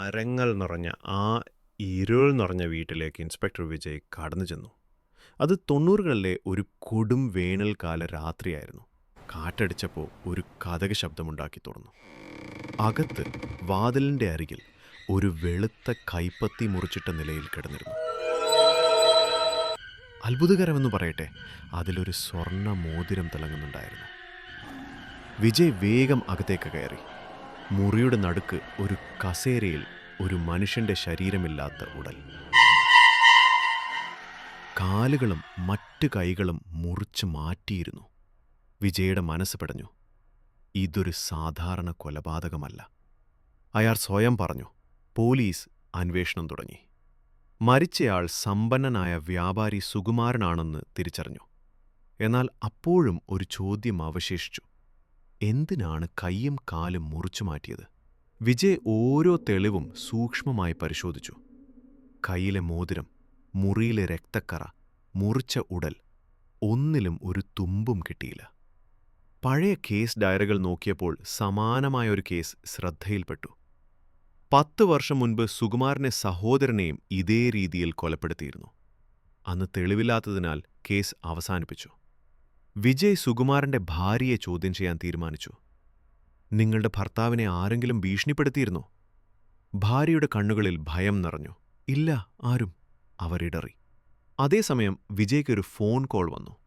മരങ്ങൾ നിറഞ്ഞ ആ ഇരുൾ നിറഞ്ഞ വീട്ടിലേക്ക് ഇൻസ്പെക്ടർ വിജയ് കടന്നു ചെന്നു. അത് തൊണ്ണൂറുകളിലെ ഒരു കൊടും വേനൽക്കാല രാത്രിയായിരുന്നു. കാറ്റടിച്ചപ്പോൾ ഒരു കഥക ശബ്ദമുണ്ടാക്കി തുറന്നു അകത്ത് വാതിലിന്റെ അരികിൽ ഒരു വെളുത്ത കൈപ്പത്തി മുറിച്ചിട്ട നിലയിൽ കിടന്നിരുന്നു. അത്ഭുതകരമെന്ന് പറയട്ടെ അതിലൊരു സ്വർണ മോതിരം തിളങ്ങുന്നുണ്ടായിരുന്നു. വിജയ് വേഗം അകത്തേക്ക് കയറി. മുറിയുടെ നടുക്ക് ഒരു കസേരയിൽ ഒരു മനുഷ്യന്റെ ശരീരമില്ലാത്ത ഉടൽ. കാലുകളും മറ്റു കൈകളും മുറിച്ച് മാറ്റിയിരുന്നു. വിജയുടെ മനസ്സ് പടഞ്ഞു. ഇതൊരു സാധാരണ കൊലപാതകമല്ല. അയാൾ സ്വയം പറഞ്ഞു പോലീസ് അന്വേഷണം തുടങ്ങി. മരിച്ചയാൾ സമ്പന്നനായ വ്യാപാരി സുകുമാരനാണെന്ന് തിരിച്ചറിഞ്ഞു. എന്നാൽ അപ്പോഴും ഒരു ചോദ്യം അവശേഷിച്ചു. എന്തിനാണ് കൈയും കാലും മുറിച്ചു മാറ്റിയത്? വിജയ് ഓരോ തെളിവും സൂക്ഷ്മമായി പരിശോധിച്ചു. കൈയിലെ മോതിരം മുറിയിലെ രക്തക്കറ മുറിച്ച ഉടൽ ഒന്നിലും ഒരു തുമ്പും കിട്ടിയില്ല. പഴയ കേസ് ഡയറികൾ നോക്കിയപ്പോൾ സമാനമായ ഒരു കേസ് ശ്രദ്ധയിൽപ്പെട്ടു. പത്ത് വർഷം മുൻപ് സുകുമാരനെ സഹോദരനെയും ഇതേ രീതിയിൽ കൊലപ്പെടുത്തിയിരുന്നു. അന്ന് തെളിവില്ലാത്തതിനാൽ കേസ് അവസാനിപ്പിച്ചു. വിജയ് സുകുമാരന്റെ ഭാര്യയെ ചോദ്യം ചെയ്യാൻ തീരുമാനിച്ചു. നിങ്ങളുടെ ഭർത്താവിനെ ആരെങ്കിലും ഭീഷണിപ്പെടുത്തിയിരുന്നോ? ഭാര്യയുടെ കണ്ണുകളിൽ ഭയം നിറഞ്ഞു. ഇല്ല ആരും. അവരിടറി അതേസമയം വിജയ്ക്കൊരു ഫോൺ കോൾ വന്നു.